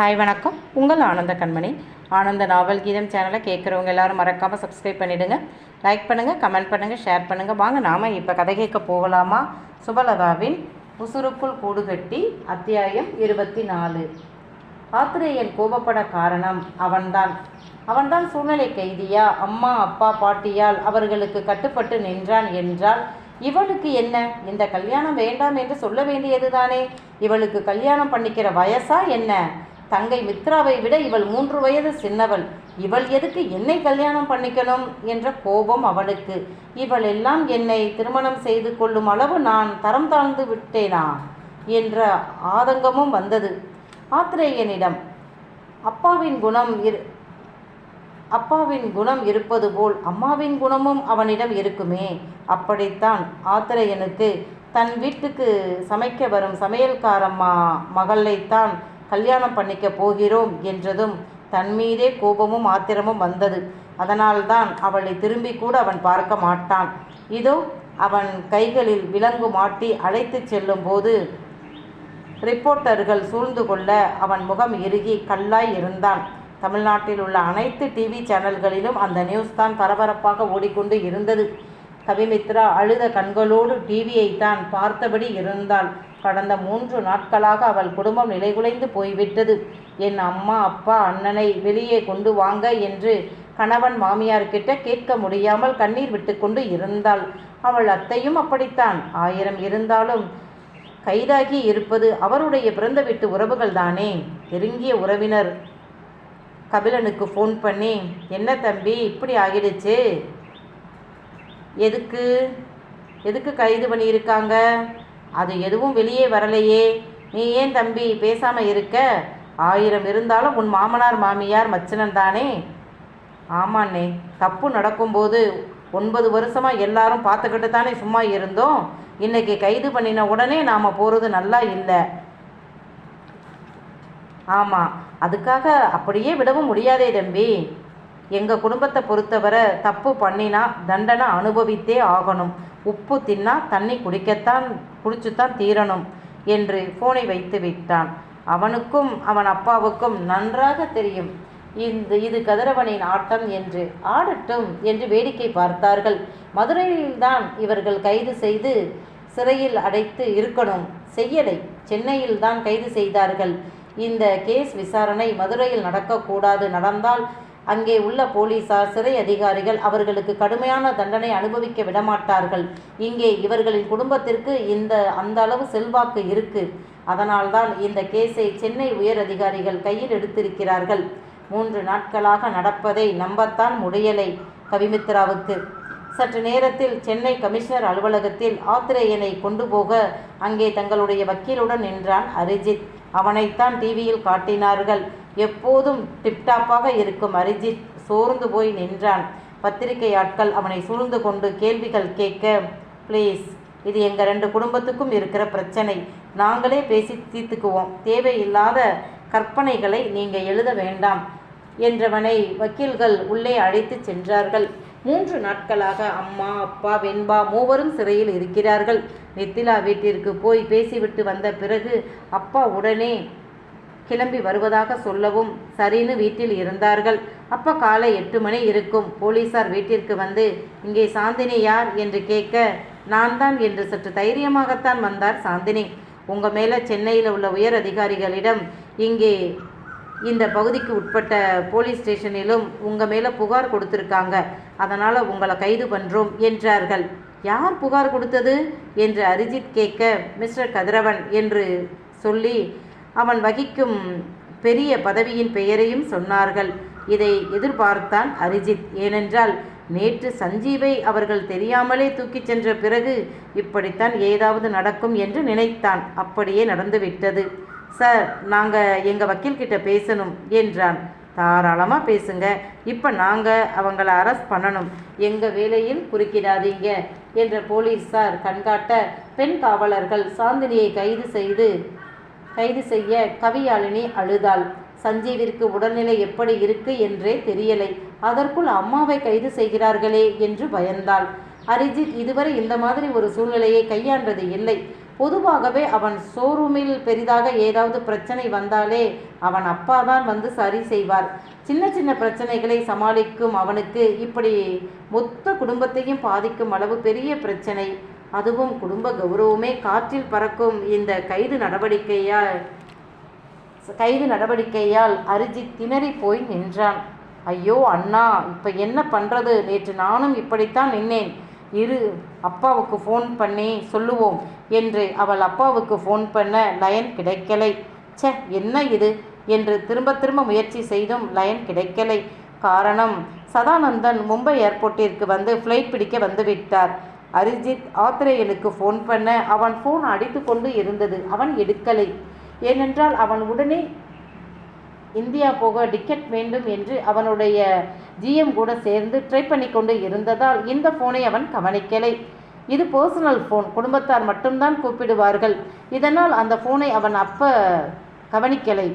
Hi வணக்கம். உங்கள் ஆனந்த கண்மணி. ஆனந்த நாவல் கீதம் சேனலை கேட்குறவங்க எல்லாரும் மறக்காமல் சப்ஸ்கிரைப் பண்ணிவிடுங்க லைக் பண்ணுங்கள் கமெண்ட் பண்ணுங்கள் ஷேர் பண்ணுங்கள் வாங்க நாம் இப்போ கதை கேட்க போகலாமா? சுபலதாவின் உசுருக்குள் கூடு கட்டி அத்தியாயம் இருபத்தி நாலு ஆத்திரேயன் கோபப்பட காரணம் அவன்தான். அவன்தான் சூழ்நிலை கைதியா? அம்மா அப்பா பாட்டியால் அவர்களுக்கு கட்டுப்பட்டு நின்றான் என்றால் இவளுக்கு என்ன? இந்த கல்யாணம் வேண்டாம் என்று சொல்ல வேண்டியதுதானே? இவளுக்கு கல்யாணம் பண்ணிக்கிற வயசா என்ன? தங்கை மித்ராவை விட இவள் மூன்று வயது சின்னவள். இவள் எதுக்கு என்னை கல்யாணம் பண்ணிக்கணும் என்ற கோபம் அவளுக்கு. இவள் எல்லாம் என்னை திருமணம் செய்து கொள்ளும் அளவு நான் தரம் தாழ்ந்து விட்டேனா? என்ற ஆதங்கமும் வந்தது. ஆத்திரேயனிடம் அப்பாவின் குணம் இரு அப்பாவின் குணம் இருப்பது போல் அம்மாவின் குணமும் அவனிடம் இருக்குமே. அப்படித்தான் ஆத்திரையனுக்கு தன் வீட்டுக்கு சமைக்க வரும் சமையல்காரம்மா மகளைத்தான் கல்யாணம் பண்ணிக்க போகிறோம் என்றதும் தன்மீதே கோபமும் ஆத்திரமும் வந்தது. அதனால்தான் அவளை திரும்பி கூட அவன் பார்க்க மாட்டான். இதோ அவன் கைகளில் விலங்கு மாட்டி அழைத்து செல்லும் போது ரிப்போர்ட்டர்கள் சூழ்ந்து கொள்ள அவன் முகம் இறுகி கல்லாய் இருந்தான். தமிழ்நாட்டில் உள்ள அனைத்து டிவி சேனல்களிலும் அந்த நியூஸ் தான் பரபரப்பாக ஓடிக்கொண்டு இருந்தது. கவிமித்ரா அழுத கண்களோடு டிவியை தான் பார்த்தபடி இருந்தாள். கடந்த மூன்று நாட்களாக அவள் குடும்பம் நிலைகுலைந்து போய்விட்டது. என் அம்மா அப்பா அண்ணனை வெளியே கொண்டு வாங்க என்று கணவன் மாமியார்கிட்ட கேட்க முடியாமல் கண்ணீர் விட்டுக்கொண்டு இருந்தாள். அவள் அத்தையும் அப்படித்தான். ஆயிரம் இருந்தாலும் கைதாகி இருப்பது அவருடைய பிறந்த வீட்டு உறவுகள் தானே நெருங்கிய உறவினர் கபிலனுக்கு ஃபோன் பண்ணி என்ன தம்பி இப்படி ஆகிடுச்சு? எதுக்கு? எதுக்கு கைது பண்ணியிருக்காங்க? அது எதுவும் வெளியே வரலையே. நீ ஏன் தம்பி பேசாமல் இருக்க? ஆயிரம் இருந்தாலும் உன் மாமனார் மாமியார் மச்சனன் தானே. ஆமாண்ணே தப்பு நடக்கும்போது ஒன்பது வருஷமாக எல்லாரும் பார்த்துக்கிட்டு தானே சும்மா இருந்தோம். இன்னைக்கு கைது பண்ணின உடனே நாம் போகிறது நல்லா இல்லை. ஆமாம் அதுக்காக அப்படியே விடவும் முடியாதே தம்பி. எங்கள் குடும்பத்தை பொறுத்தவரை தப்பு பண்ணினா தண்டனை அனுபவித்தே ஆகணும். உப்பு தின்னா தண்ணி குடிக்கத்தான் குடிச்சுத்தான் தீரணும் என்று ஃபோனை வைத்து விட்டான். அவனுக்கும் அவன் அப்பாவுக்கும் நன்றாக தெரியும். இந்த இது கதிரவனின் ஆட்டம் என்று. ஆடட்டும் என்று வேடிக்கை பார்த்தார்கள். மதுரையில்தான் இவர்கள் கைது செய்து சிறையில் அடைத்து இருக்கணும். செய்யலை. சென்னையில் தான் கைது செய்தார்கள். இந்த கேஸ் விசாரணை மதுரையில் நடக்கக்கூடாது. நடந்தால் அங்கே உள்ள போலீசார் சிறை அதிகாரிகள் அவர்களுக்கு கடுமையான தண்டனை அனுபவிக்க விடமாட்டார்கள். இங்கே இவர்களின் குடும்பத்திற்கு இந்த அந்த அளவு செல்வாக்கு இருக்கு. அதனால்தான் இந்த கேஸை சென்னை உயர் அதிகாரிகள் கையில் எடுத்திருக்கிறார்கள். மூன்று நாட்களாக நடப்பதை நம்பத்தான் முடியலை கவிமித்ராவுக்கு. சற்று நேரத்தில் சென்னை கமிஷனர் அலுவலகத்தில் ஆத்திரேயனை கொண்டு போக அங்கே தங்களுடைய வக்கீலுடன் நின்றான் அரிஜித். அவனைத்தான் டிவியில் காட்டினார்கள். எப்போதும் டிப்டாப்பாக இருக்கும். அரிஜித் சோர்ந்து போய் நின்றான். பத்திரிகை ஆட்கள் அவனை சூழ்ந்து கொண்டு கேள்விகள் கேட்க ப்ளீஸ் இது எங்கள் ரெண்டு குடும்பத்துக்கும் இருக்கிற பிரச்சனை. நாங்களே பேசி தீர்த்துக்குவோம். தேவையில்லாத கற்பனைகளை நீங்கள் எழுத வேண்டாம். என்றவனை வக்கீல்கள் உள்ளே அழைத்து சென்றார்கள். மூன்று நாட்களாக அம்மா அப்பா வெண்பா மூவரும் சிறையில் இருக்கிறார்கள். நித்திலா வீட்டிற்கு போய் பேசிவிட்டு வந்த பிறகு அப்பா உடனே கிளம்பி வருவதாக சொல்லவும் சரின்னு வீட்டில் இருந்தார்கள். அப்போ காலை எட்டு மணி இருக்கும். போலீசார் வீட்டிற்கு வந்து இங்கே சாந்தினி யார்? என்று கேட்க நான் தான் என்று சற்று தைரியமாகத்தான் வந்தார் சாந்தினி. உங்கள் மேலே சென்னையில் உள்ள உயர் அதிகாரிகளிடம் இங்கே இந்த பகுதிக்கு உட்பட்ட போலீஸ் ஸ்டேஷனிலும் உங்கள் மேலே புகார் கொடுத்துருக்காங்க. அதனால் உங்களை கைது பண்ணுறோம் என்றார்கள். யார் புகார் கொடுத்தது? என்று அரிஜித் கேட்க மிஸ்டர் கதிரவன் என்று சொல்லி அவன் வகிக்கும் பெரிய பதவியின் பெயரையும் சொன்னார்கள். இதை எதிர்பார்த்தான் அரிஜித். ஏனென்றால் நேற்று சஞ்சீவை அவர்கள் தெரியாமலே தூக்கிச் சென்ற பிறகு இப்படித்தான் ஏதாவது நடக்கும் என்று நினைத்தான். அப்படியே நடந்துவிட்டது. சார் நாங்கள் எங்கள் வக்கீல்கிட்ட பேசணும் என்றான். தாராளமாக பேசுங்க. இப்போ நாங்கள் அவங்கள அரெஸ்ட் பண்ணணும். எங்கள் வேலையில் குறுக்கிடாதீங்க என்ற போலீஸார் கண்காட்ட பெண் காவலர்கள் சாந்தினியை கைது செய்து கைது செய்ய கவியாளினி அழுதாள். சஞ்சீவிற்கு உடல்நிலை எப்படி இருக்கு என்றே தெரியலை. அதற்குள் அம்மாவை கைது செய்கிறார்களே என்று பயந்தாள். அரிஜித் இதுவரை இந்த மாதிரி ஒரு சூழ்நிலையை கையாண்டது இல்லை. பொதுவாகவே அவன் ஷோரூமில் பெரிதாக ஏதாவது பிரச்சனை வந்தாலே அவன் அப்பா தான் வந்து சரி செய்வார். சின்ன சின்ன பிரச்சனைகளை சமாளிக்கும் அவனுக்கு இப்படி மொத்த குடும்பத்தையும் பாதிக்கும் அளவு பெரிய பிரச்சனை. அதுவும் குடும்ப கௌரவமே காற்றில் பறக்கும் இந்த கைது நடவடிக்கையால் கைது நடவடிக்கையால் அரிஜித் திணறி போய் நின்றான். ஐயோ அண்ணா இப்போ என்ன பண்ணுறது நேற்று நானும் இப்படித்தான் நின்னேன். இரு அப்பாவுக்கு ஃபோன் பண்ணி சொல்லுவோம் என்று அவள் அப்பாவுக்கு ஃபோன் பண்ண லயன் கிடைக்கலை. சே என்ன இது? என்று திரும்ப திரும்ப முயற்சி செய்தும் லயன் கிடைக்கலை. காரணம் சதானந்தன் மும்பை ஏர்போர்ட்டிற்கு வந்து ஃப்ளைட் பிடிக்க வந்து விட்டார். அரிஜித் ஆத்திரேயனுக்கு ஃபோன் பண்ண அவன் ஃபோன் அடித்து கொண்டு இருந்தது. அவன் எடுக்கலை. ஏனென்றால் அவன் உடனே இந்தியா போக டிக்கெட் வேண்டும் என்று அவனுடைய ஜிஎம் கூட சேர்ந்து ட்ரை பண்ணி கொண்டு இருந்ததால் இந்த ஃபோனை அவன் கவனிக்கலை. இது பர்சனல் ஃபோன் குடும்பத்தார் மட்டும்தான் கூப்பிடுவார்கள். இதனால் அந்த ஃபோனை அவன் அப்போ கவனிக்கலை.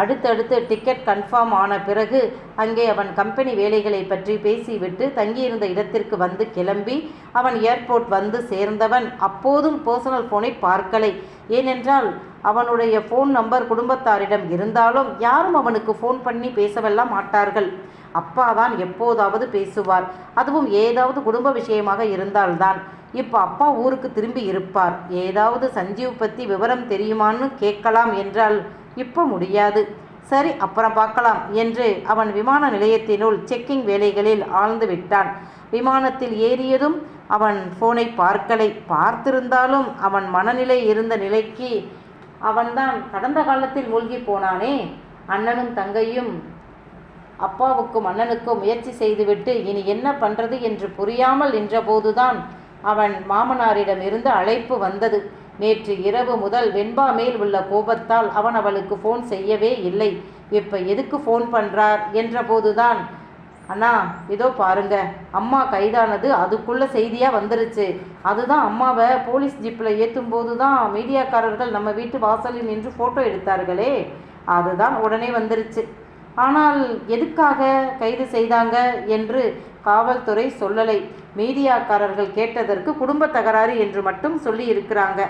அடுத்தடுத்து டிக்கெட் கன்ஃபார்ம் ஆன பிறகு அங்கே அவன் கம்பெனி வேலைகளை பற்றி பேசிவிட்டு தங்கியிருந்த இடத்திற்கு வந்து கிளம்பி அவன் ஏர்போர்ட் வந்து சேர்ந்தவன். அப்போதும் பர்சனல் ஃபோனை பார்க்கலை. ஏனென்றால் அவனுடைய ஃபோன் நம்பர் குடும்பத்தாரிடம் இருந்தாலும் யாரும் அவனுக்கு ஃபோன் பண்ணி பேசவெல்லாம் மாட்டார்கள். அப்பா தான் எப்போதாவது பேசுவார். அதுவும் ஏதாவது குடும்ப விஷயமாக இருந்தால்தான். இப்போ அப்பா ஊருக்கு திரும்பி இருப்பார். ஏதாவது சஞ்சீவ் பற்றி விவரம் தெரியுமான்னு கேட்கலாம் என்றால் இப்போ முடியாது. சரி அப்புறம் பார்க்கலாம் என்று அவன் விமான நிலையத்தினுள் செக்கிங் வேலைகளில் ஆழ்ந்து விட்டான். விமானத்தில் ஏறியதும் அவன் ஃபோனை பார்க்கலை. பார்த்திருந்தாலும் அவன் மனநிலை இருந்த நிலைக்கு அவன்தான் கடந்த காலத்தில் மூழ்கி போனானே. அண்ணனும் தங்கையும் அப்பாவுக்கும் அண்ணனுக்கும் முயற்சி செய்துவிட்டு இனி என்ன பண்றது என்று புரியாமல் நின்றபோதுதான் அவன் மாமனாரிடமிருந்து அழைப்பு வந்தது. நேற்று இரவு முதல் வெண்பா மேல் உள்ள கோபத்தால் அவன் அவளுக்கு ஃபோன் செய்யவே இல்லை. இப்போ எதுக்கு ஃபோன் பண்ணுறார் என்றபோதுதான் அண்ணா இதோ பாருங்க அம்மா கைதானது அதுக்குள்ள செய்தியாக வந்துருச்சு. அதுதான் அம்மாவை போலீஸ் ஜிப்பில் ஏற்றும் போது தான் மீடியாக்காரர்கள் நம்ம வீட்டு வாசலில் நின்று ஃபோட்டோ எடுத்தார்களே. அதுதான் உடனே வந்துருச்சு. ஆனால் எதுக்காக கைது செய்தாங்க? என்று காவல்துறை சொல்லலை. மீடியாக்காரர்கள் கேட்டதற்கு குடும்ப தகராறு என்று மட்டும் சொல்லி இருக்கிறாங்க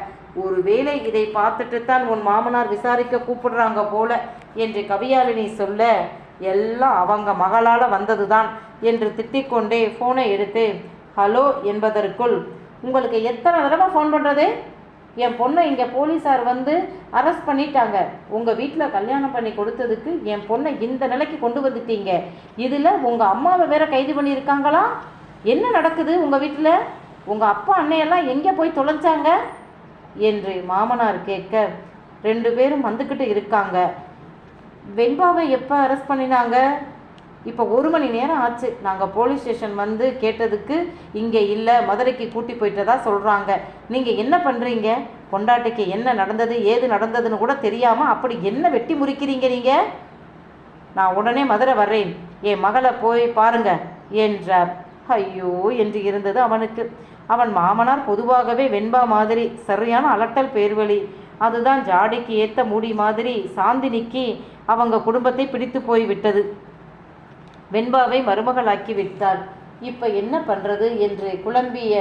ஒருவேளை இதை பார்த்துட்டு தான் உன் மாமனார் விசாரிக்க கூப்பிடுறாங்க போல என்று கவியாலினி சொல்ல எல்லாம் அவங்க மகளால் வந்ததுதான் என்று திட்டிக்கொண்டே ஃபோனை எடுத்து ஹலோ என்பதற்குள் உங்களுக்கு எத்தனை தடவை ஃபோன் பண்ணுறது என் பொண்ணை இங்கே போலீஸார் வந்து அரெஸ்ட் பண்ணிட்டாங்க. உங்கள் வீட்டில் கல்யாணம் பண்ணி கொடுத்ததுக்கு என் பொண்ணை இந்த நிலைக்கு கொண்டு வந்துட்டீங்க. இதில் உங்கள் அம்மாவை வேற கைது பண்ணியிருக்காங்களா? என்ன நடக்குது உங்கள் வீட்டில் உங்கள் அப்பா அண்ணையெல்லாம் எங்கே போய் தொலைஞ்சாங்க? என்று மாமனார் கேட்க ரெண்டு பேரும் வந்துக்கிட்டு இருக்காங்க. வெண்பாவை எப்போ அரெஸ்ட் பண்ணினாங்க? இப்போ ஒரு மணி நேரம் ஆச்சு. நாங்கள் போலீஸ் ஸ்டேஷன் வந்து கேட்டதுக்கு இங்கே இல்லை. மதுரைக்கு கூட்டி போயிட்டதா சொல்கிறாங்க நீங்கள் என்ன பண்ணுறீங்க பொண்டாட்டிக்கு என்ன நடந்தது? ஏது நடந்ததுன்னு கூட தெரியாமல் அப்படி என்ன வெட்டி முறிக்கிறீங்க நீங்கள் நான் உடனே மதுரை வர்றேன். என் மகளை போய் பாருங்க என்றார். ஐயோ என்று இருந்தது அவனுக்கு. அவன் மாமனார் பொதுவாகவே வெண்பா மாதிரி சரியான அலட்டல் பேர்வழி. அதுதான் ஜாடிக்கு ஏத்த மூடி மாதிரி சாந்தினிக்கு அவங்க குடும்பத்தை பிடித்து போய் விட்டது. வெண்பாவை மருமகளாக்கி விட்டார் இப்போ என்ன பண்ணுறது என்று குழம்பிய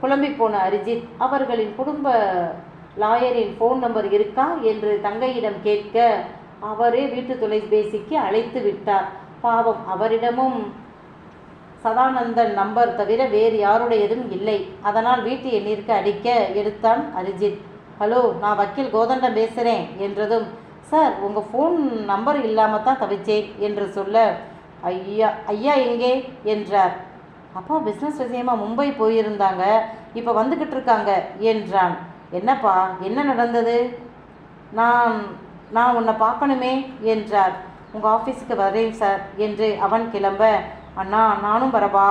குழம்பி போன அரிஜித் அவர்களின் குடும்ப லாயரின் ஃபோன் நம்பர் இருக்கா என்று தங்கையிடம் கேட்க அவரே வீட்டு தொலைபேசிக்கு அழைத்து விட்டார். பாவம் அவரிடமும் சதானந்தன் நம்பர் தவிர வேறு யாருடையதும் இல்லை. அதனால் வீட்டு எண்ணிற்கு அடிக்க எடுத்தான் அரிஜித். ஹலோ நான் வக்கீல் கோதண்டம் பேசுகிறேன் என்றதும் சார் உங்கள் ஃபோன் நம்பர் இல்லாமல் தான் தவிச்சேன் என்று சொல்ல ஐயா ஐயா எங்கே? என்றார். அப்பா பிஸ்னஸ் விஷயமா மும்பை போயிருந்தாங்க. இப்போ வந்துக்கிட்டு இருக்காங்க என்றான். என்னப்பா என்ன நடந்தது? நான் நான் உன்னை பார்க்கணுமே என்றார். உங்கள் ஆஃபீஸுக்கு வரேன் சார் என்று அவன் கிளம்ப அண்ணா நானும் வரவா?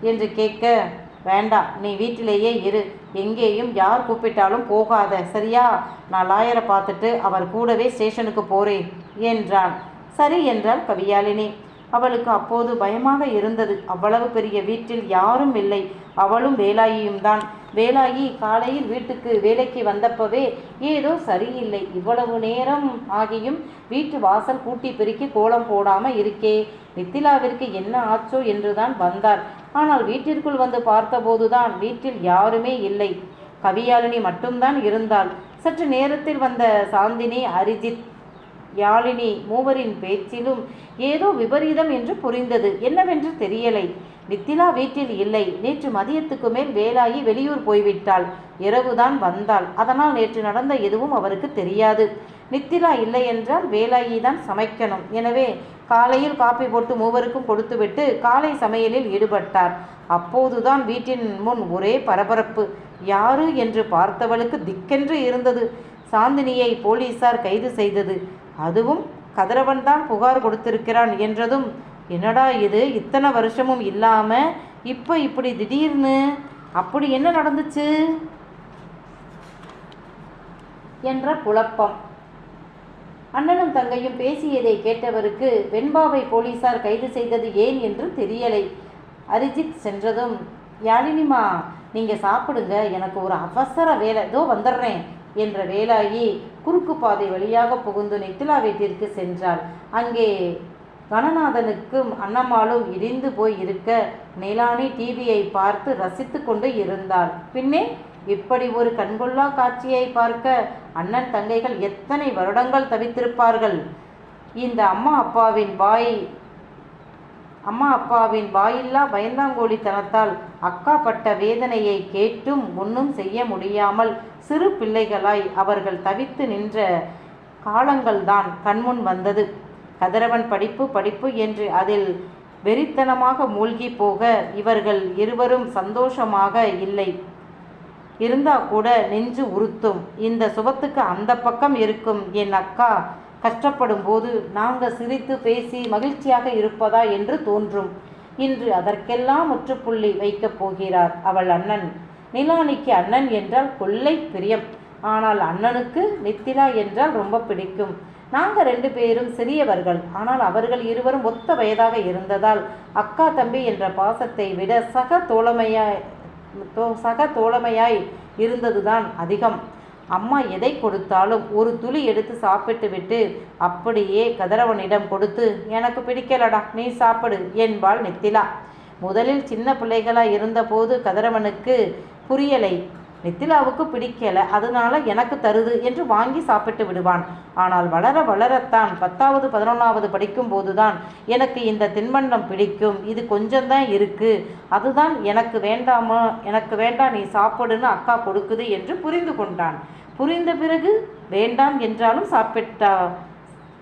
என்று கேட்க வேண்டாம் நீ வீட்டிலேயே இரு. எங்கேயும் யார் கூப்பிட்டாலும் போகாத. சரியா? நான் லாயரை பார்த்துட்டு அவர் கூடவே ஸ்டேஷனுக்கு போகிறேன் என்றான். சரி என்றாள் கவியாலினி. அவளுக்கு அப்போது பயமாக இருந்தது. அவ்வளவு பெரிய வீட்டில் யாரும் இல்லை. அவளும் வேலாயியும் தான் வேலாயி காலையில் வீட்டுக்கு வேலைக்கு வந்தப்பவே ஏதோ சரியில்லை. இவ்வளவு நேரம் ஆகியும் வீட்டு வாசல் கூட்டி பெருக்கி கோலம் போடாமல் இருக்கே. நித்திலாவிற்கு என்ன ஆச்சோ என்றுதான் வந்தார் ஆனால் வீட்டிற்குள் வந்து பார்த்தபோதுதான் வீட்டில் யாருமே இல்லை. கவியாலினி மட்டும்தான் இருந்தாள். சற்று நேரத்தில் வந்த சாந்தினி அரிஜித் யாழினி மூவரின் பேச்சிலும் ஏதோ விபரீதம் என்று புரிந்தது. என்னவென்று தெரியலை. நித்திலா வீட்டில் இல்லை. நேற்று மதியத்துக்கு மேல் வேலாயி வெளியூர் போய்விட்டாள். இரவுதான் வந்தாள். அதனால் நேற்று நடந்த எதுவும் அவருக்கு தெரியாது. நித்திலா இல்லை என்றால் வேலாயி தான் சமைக்கணும். எனவே காலையில் காப்பி போட்டு மூவருக்கும் கொடுத்துவிட்டு காலை சமையலில் ஈடுபட்டார். அப்போதுதான் வீட்டின் முன் ஒரே பரபரப்பு. யாரு என்று பார்த்தவளுக்கு திக்கென்று இருந்தது. சாந்தினியை போலீசார் கைது செய்தது. அதுவும் கதிரவன் தான் புகார் கொடுத்திருக்கிறான் என்றதும் என்னடா இது? இத்தனை வருஷமும் இல்லாமல் இப்போ இப்படி திடீர்னு? அப்படி என்ன நடந்துச்சு? என்ற குழப்பம். அண்ணனும் தங்கையும் பேசியதை கேட்டவருக்கு வெண்பாவை போலீசார் கைது செய்தது ஏன் என்று தெரியலை. அரிஜித் சென்றதும் யாழினிமா நீங்கள் சாப்பிடுங்க எனக்கு ஒரு அவசர வேலை இதோ வந்துடுறேன் என்ற வேலாயி குறுக்கு பாதை வழியாக புகுந்து நெத்திலா வீட்டிற்கு சென்றாள். அங்கே கணநாதனுக்கும் அன்னம்மாளும் இடிந்து போய் இருக்க நிலானி டிவியை பார்த்து ரசித்து கொண்டு இருந்தாள். பின்னே இப்படி ஒரு கண்கொள்ளா காட்சியை பார்க்க அண்ணன் தங்கைகள் எத்தனை வருடங்கள் தவித்திருப்பார்கள்? இந்த அம்மா அப்பாவின் வாய் அம்மா அப்பாவின் வாயில்லா பயந்தாங்கோழித்தனத்தால் அக்கா பட்ட வேதனையை கேட்டும் ஒன்றும் செய்ய முடியாமல் சிறு பிள்ளைகளாய் அவர்கள் தவித்து நின்ற காலங்கள்தான் கண்முன் வந்தது. கதிரவன் படிப்பு படிப்பு என்று அதில் வெறித்தனமாக மூழ்கி போக இவர்கள் இருவரும் சந்தோஷமாக இல்லை. இருந்தா கூட நெஞ்சு உறுத்தும் இந்த சுபத்துக்கு அந்த பக்கம் இருக்கும் என் அக்கா. கஷ்டப்படும் போது நாங்கள் சிரித்து பேசி மகிழ்ச்சியாக இருப்பதா என்று தோன்றும். இன்று அதற்கெல்லாம் முற்றுப்புள்ளி வைக்கப் போகிறார் அவள் அண்ணன். நிலானிக்கு அண்ணன் என்றால் கொள்ளை பிரியம். ஆனால் அண்ணனுக்கு நித்திலா என்றால் ரொம்ப பிடிக்கும். நாங்கள் ரெண்டு பேரும் சிறியவர்கள். ஆனால் அவர்கள் இருவரும் ஒத்த வயதாக இருந்ததால் அக்கா தம்பி என்ற பாசத்தை விட சக தோழமையாய் தோ சக தோழமையாய் இருந்ததுதான் அதிகம். அம்மா எதை கொடுத்தாலும் ஒரு துளி எடுத்து சாப்பிட்டு விட்டு அப்படியே கதிரவனிடம் கொடுத்து எனக்கு பிடிக்கலடா நீ சாப்பிடு என்பாள் நித்திலா. முதலில் சின்ன பிள்ளைகளாக இருந்தபோது கதிரவனுக்கு புரியலை. நித்திலாவுக்கு பிடிக்கல அதனால எனக்கு தருது என்று வாங்கி சாப்பிட்டு விடுவான். ஆனால் வளர வளரத்தான் பத்தாவது பதினொன்றாவது படிக்கும் போதுதான் எனக்கு இந்த தின்பண்டம் பிடிக்கும். இது கொஞ்சம்தான் இருக்கு. அதுதான் எனக்கு வேண்டாமா எனக்கு வேண்டாம் நீ சாப்பிடுன்னு அக்கா கொடுக்குது என்று புரிந்து கொண்டான். புரிந்த பிறகு வேண்டாம் என்றாலும் சாப்பிட்டா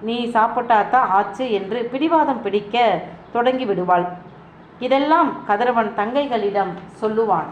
நீ சாப்பிட்டாதான் ஆச்சு என்று பிடிவாதம் பிடிக்க தொடங்கி விடுவாள். இதெல்லாம் கதிரவன் தங்கைகளிடம் சொல்லுவான்.